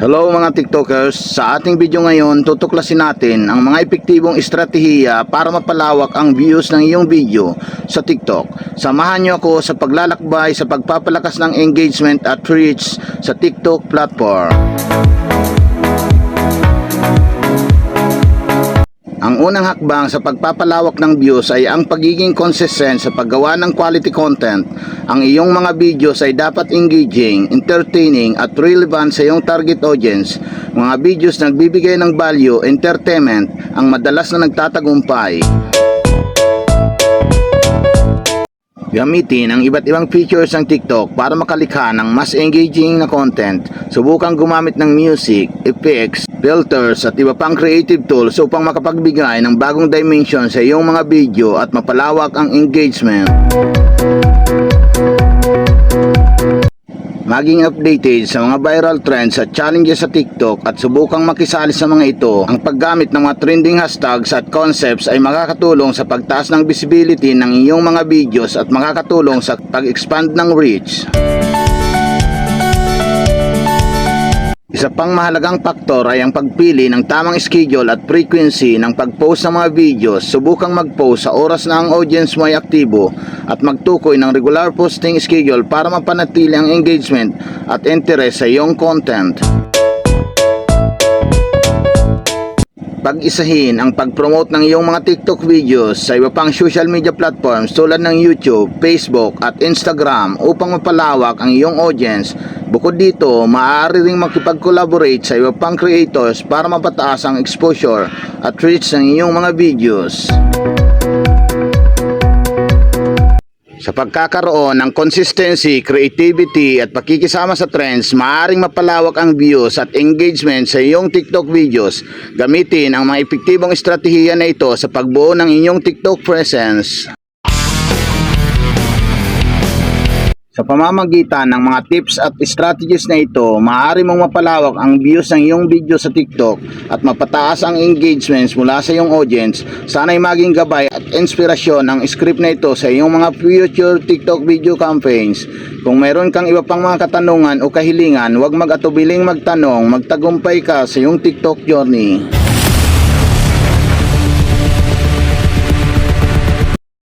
Hello mga TikTokers, sa ating video ngayon tutuklasin natin ang mga epektibong estratehiya para mapalawak ang views ng iyong video sa TikTok. Samahan niyo ako sa paglalakbay sa pagpapalakas ng engagement at reach sa TikTok platform. Ang unang hakbang sa pagpapalawak ng views ay ang pagiging consistent sa paggawa ng quality content. Ang iyong mga videos ay dapat engaging, entertaining at relevant sa iyong target audience. Mga videos na nagbibigay ng value, entertainment ang madalas na nagtatagumpay. Gamitin ang iba't ibang features ng TikTok para makalikha ng mas engaging na content. Subukang gumamit ng music, effects, filters at iba pang creative tools upang makapagbigay ng bagong dimension sa iyong mga video at mapalawak ang engagement. Maging updated sa mga viral trends at challenges sa TikTok at subukang makisali sa mga ito. Ang paggamit ng mga trending hashtags at concepts ay makakatulong sa pagtaas ng visibility ng iyong mga videos at makakatulong sa pag-expand ng reach. Isa pang mahalagang faktor ay ang pagpili ng tamang schedule at frequency ng pag-post ng mga videos. Subukang mag-post sa oras na ang audience mo ay aktibo at magtukoy ng regular posting schedule para mapanatili ang engagement at interest sa iyong content. Pag-isahin ang pag-promote ng iyong mga TikTok videos sa iba pang social media platforms tulad ng YouTube, Facebook at Instagram upang mapalawak ang iyong audience. Bukod dito, maaari ring makipag-collaborate sa iba pang creators para mapataas ang exposure at reach ng iyong mga videos. Sa pagkakaroon ng consistency, creativity at pakikisama sa trends, maaaring mapalawak ang views at engagement sa iyong TikTok videos. Gamitin ang mga epektibong estratehiya na ito sa pagbuo ng inyong TikTok presence. Sa pamamagitan ng mga tips at strategies na ito, maaari mong mapalawak ang views ng iyong video sa TikTok at mapataas ang engagements mula sa iyong audience. Sana'y maging gabay at inspirasyon ang script na ito sa iyong mga future TikTok video campaigns. Kung mayroon kang iba pang mga katanungan o kahilingan, huwag mag-atubiling magtanong, magtagumpay ka sa iyong TikTok journey.